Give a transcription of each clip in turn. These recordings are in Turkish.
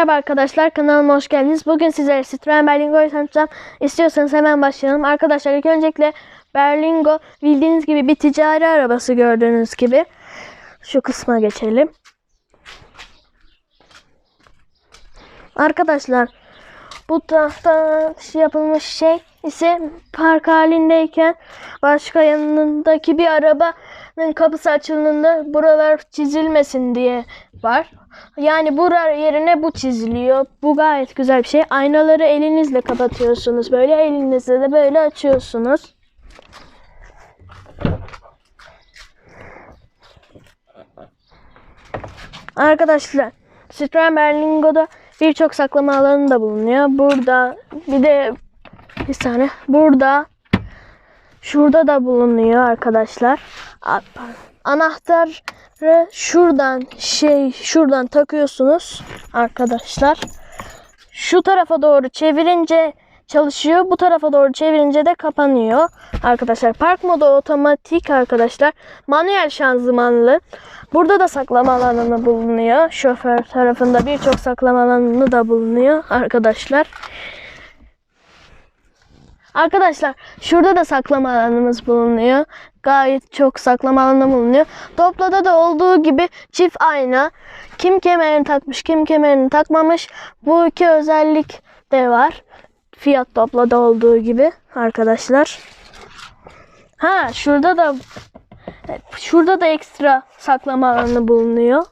Merhaba arkadaşlar kanalıma hoş geldiniz. Bugün sizlere Citroen Berlingo'yu tanıtacağım. İstiyorsanız hemen başlayalım. Arkadaşlar ilk öncelikle Berlingo bildiğiniz gibi bir ticari arabası gördüğünüz gibi. Şu kısma geçelim. Arkadaşlar bu tarafta yapılmış şey ise park halindeyken başka yanındaki bir arabanın kapısı açıldığında buralar çizilmesin diye var. Yani bura yerine bu çiziliyor. Bu gayet güzel bir şey. Aynaları elinizle kapatıyorsunuz. Böyle elinizle de böyle açıyorsunuz. Arkadaşlar Citroen Berlingo'da birçok saklama alanı da bulunuyor. Burada bir de bir saniye. Burada şurada da bulunuyor arkadaşlar. Anahtarı şuradan şey şuradan takıyorsunuz arkadaşlar. Şu tarafa doğru çevirince çalışıyor. Bu tarafa doğru çevirince de kapanıyor. Arkadaşlar park modu otomatik arkadaşlar. Manuel şanzımanlı. Burada da saklama alanı bulunuyor. Şoför tarafında birçok saklama alanı da bulunuyor arkadaşlar. Arkadaşlar şurada da saklama alanımız bulunuyor. Gayet çok saklama alanı bulunuyor. Toplada da olduğu gibi çift ayna. Kim kemerini takmış, kim kemerini takmamış. Bu iki özellik de var. Fiyat toplada olduğu gibi arkadaşlar. Ha şurada da şurada da ekstra saklama alanı bulunuyor.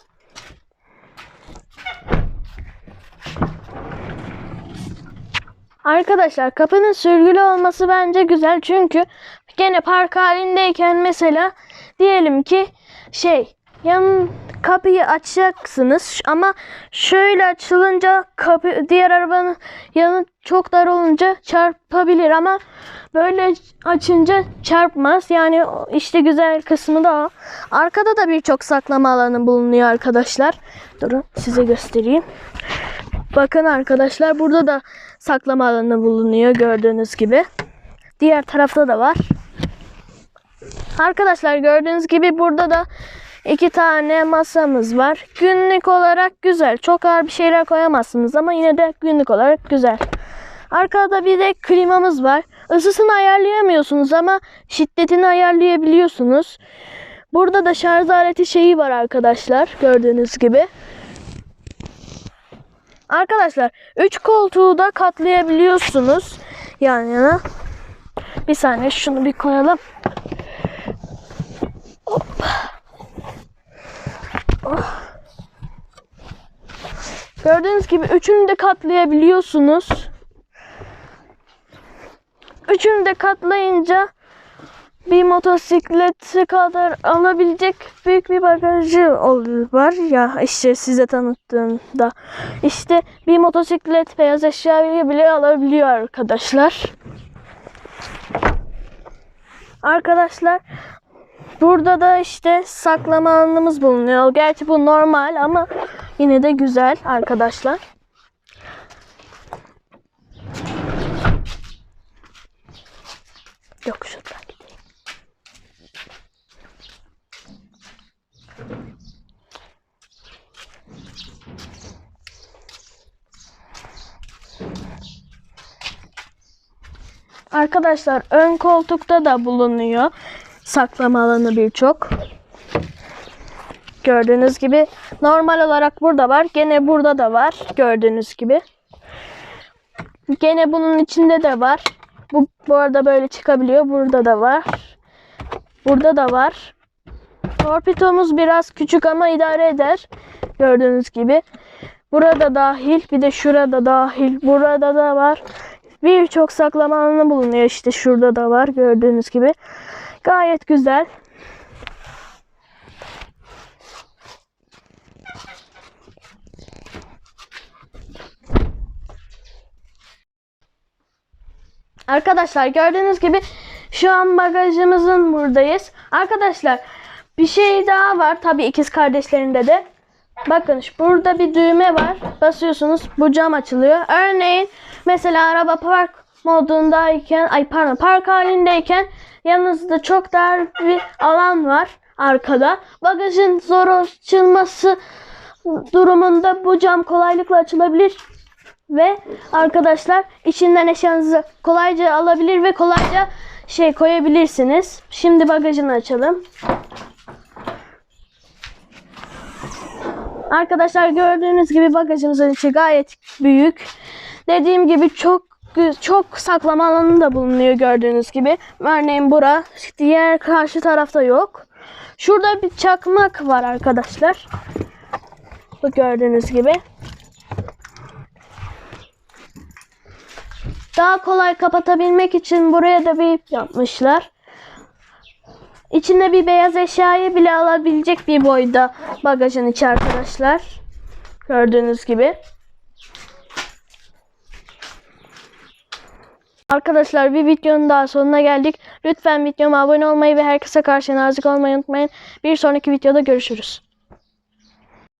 Arkadaşlar kapının sürgülü olması bence güzel çünkü gene park halindeyken mesela diyelim ki şey yan kapıyı açacaksınız ama şöyle açılınca kapı diğer arabanın yanı çok dar olunca çarpabilir ama böyle açınca çarpmaz. Yani işte güzel kısmı da o. Arkada da birçok saklama alanı bulunuyor arkadaşlar. Durun size göstereyim. Bakın arkadaşlar burada da saklama alanı bulunuyor gördüğünüz gibi. Diğer tarafta da var. Arkadaşlar gördüğünüz gibi burada da iki tane masamız var. Günlük olarak güzel. Çok ağır bir şeyler koyamazsınız ama yine de günlük olarak güzel. Arkada bir de klimamız var. Isısını ayarlayamıyorsunuz ama şiddetini ayarlayabiliyorsunuz. Burada da şarj aleti şeyi var arkadaşlar gördüğünüz gibi. Arkadaşlar 3 koltuğu da katlayabiliyorsunuz yan yana. Bir saniye şunu bir koyalım. Hop. Oh. Gördüğünüz gibi üçünü de katlayabiliyorsunuz. Üçünü de katlayınca bir motosiklet kadar alabilecek büyük bir bagajı var ya işte size tanıttığımda. İşte bir motosiklet beyaz eşyayı bile alabiliyor arkadaşlar. Arkadaşlar burada da işte saklama alanımız bulunuyor. Gerçi bu normal ama yine de güzel arkadaşlar. Yok şuradan gideyim. Arkadaşlar ön koltukta da bulunuyor. Saklama alanı birçok. Gördüğünüz gibi normal olarak burada var. Gene burada da var. Gördüğünüz gibi. Gene bunun içinde de var. Bu, bu arada böyle çıkabiliyor. Burada da var. Burada da var. Torpidomuz biraz küçük ama idare eder. Gördüğünüz gibi. Burada dahil. Bir de şurada dahil. Burada da var. Birçok saklama alanı bulunuyor. İşte şurada da var. Gördüğünüz gibi. Gayet güzel. Arkadaşlar gördüğünüz gibi şu an bagajımızın buradayız. Arkadaşlar bir şey daha var. Tabii ikiz kardeşlerinde de. Bakın burada bir düğme var. Basıyorsunuz bu cam açılıyor. Örneğin mesela araba park modundayken ay pardon park halindeyken yanınızda çok dar bir alan var arkada. Bagajın zor açılması durumunda bu cam kolaylıkla açılabilir ve arkadaşlar içinden eşyanızı kolayca alabilir ve kolayca şey koyabilirsiniz. Şimdi bagajını açalım. Arkadaşlar gördüğünüz gibi bagajımızın içi gayet büyük. Dediğim gibi çok çok saklama alanı da bulunuyor gördüğünüz gibi. Örneğin bura diğer karşı tarafta yok. Şurada bir çakmak var arkadaşlar. Bu gördüğünüz gibi. Daha kolay kapatabilmek için buraya da bir ip yapmışlar. İçinde bir beyaz eşyayı bile alabilecek bir boyda bagajın içi arkadaşlar. Gördüğünüz gibi. Arkadaşlar bir videonun daha sonuna geldik. Lütfen videoma abone olmayı ve herkese karşı nazik olmayı unutmayın. Bir sonraki videoda görüşürüz.